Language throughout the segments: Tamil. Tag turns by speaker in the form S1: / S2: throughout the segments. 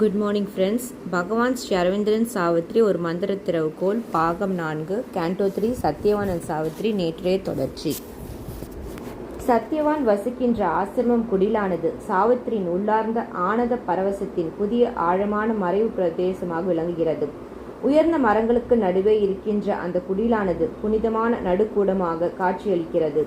S1: குட் மார்னிங் ஃப்ரெண்ட்ஸ் பகவான் ஸ்ரீ அரவிந்திரன் சாவித்ரி ஒரு மந்திர திறவுகோல் பாகம் நான்கு கேண்டோ த்ரீ சத்யவானன் சாவித்ரி நேற்றைய தொடர்ச்சி. சத்யவான் வசிக்கின்ற ஆசிரமம் குடிலானது சாவித்ரியின் உள்ளார்ந்த ஆனந்த பரவசத்தின் புதிய ஆழமான மறைவு பிரதேசமாக விளங்குகிறது. உயர்ந்த மரங்களுக்கு நடுவே இருக்கின்ற அந்த குடிலானது புனிதமான நடுக்கூடமாக காட்சியளிக்கிறது.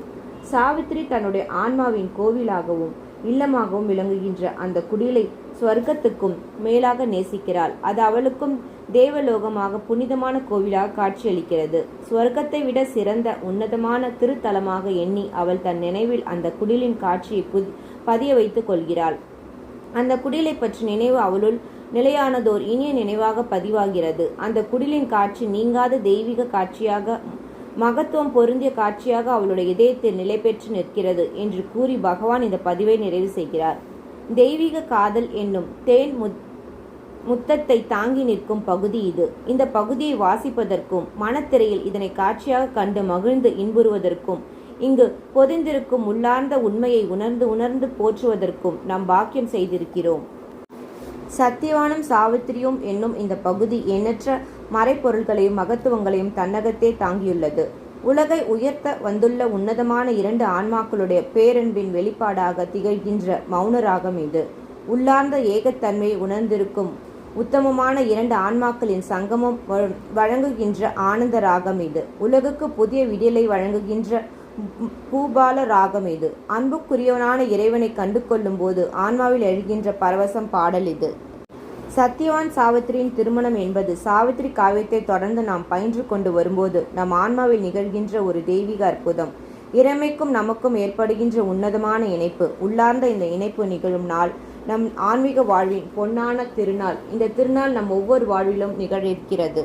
S1: சாவித்திரி தன்னுடைய ஆன்மாவின் கோவிலாகவும் இல்லமாகவும் விளங்குகின்ற அந்த குடிலை ஸ்வர்க்கத்துக்கும் மேலாக நேசிக்கிறாள். அது அவளுக்கும் தேவலோகமாக புனிதமான கோவிலாக காட்சியளிக்கிறது. ஸ்வர்க்கத்தை விட சிறந்த உன்னதமான திருத்தலமாக எண்ணி அவள் தன் நினைவில் அந்த குடிலின் காட்சியை புதி பதிய வைத்துக் கொள்கிறாள். அந்த குடிலை பற்றி நினைவு அவளுள் நிலையானதோர் இனிய நினைவாக பதிவாகிறது. அந்த குடிலின் காட்சி நீங்காத தெய்வீக காட்சியாக மகத்துவம் பொருந்திய காட்சியாக அவளுடைய இதயத்தில் நிலை பெற்று நிற்கிறது என்று கூறி பகவான் இந்த பதிவை நிறைவு செய்கிறார். தெய்வீக காதல் என்னும் தேன் முத் முத்தத்தை தாங்கி நிற்கும் பகுதி இது. இந்த பகுதியை வாசிப்பதற்கும் மனத்திரையில் இதனை காட்சியாக கண்டு மகிழ்ந்து இன்புறுவதற்கும் இங்கு பொதிந்திருக்கும் உள்ளார்ந்த உண்மையை உணர்ந்து உணர்ந்து போற்றுவதற்கும் நாம் பாக்கியம் செய்திருக்கிறோம். சத்தியவானும் சாவித்திரியும் என்னும் இந்த பகுதி எண்ணற்ற மறைப்பொருள்களையும் மகத்துவங்களையும் தன்னகத்தே தாங்கியுள்ளது. உலகை உயர்த்த வந்துள்ள உன்னதமான இரண்டு ஆன்மாக்களுடைய பேரன்பின் வெளிப்பாடாக திகழ்கின்ற மௌன ராகம் இது. உள்ளார்ந்த ஏகத்தன்மையை உணர்ந்திருக்கும் உத்தமமான இரண்டு ஆன்மாக்களின் சங்கமம் வ- வழங்குகின்ற ஆனந்த ராகம் இது. உலகுக்கு புதிய விடியலை வழங்குகின்ற பூபால ராகம் இது. அன்புக்குரியவனான இறைவனை கண்டு கொள்ளும் போது ஆன்மாவில் எழுகின்ற பரவசம் பாடல் இது. சத்யவான் சாவித்திரியின் திருமணம் என்பது சாவித்திரி காவியத்தை தொடர்ந்து நாம் பயின்று கொண்டு வரும்போது நம் ஆன்மாவில் நிகழ்கின்ற ஒரு தெய்வீக அற்புதம். இறைமைக்கும் நமக்கும் ஏற்படுகின்ற உன்னதமான இணைப்பு உள்ளார்ந்த இந்த இணைப்பு நிகழும் நாள் நம் ஆன்மீக வாழ்வின் பொன்னான திருநாள். இந்த திருநாள் நம் ஒவ்வொரு வாழ்விலும் நிகழிருக்கிறது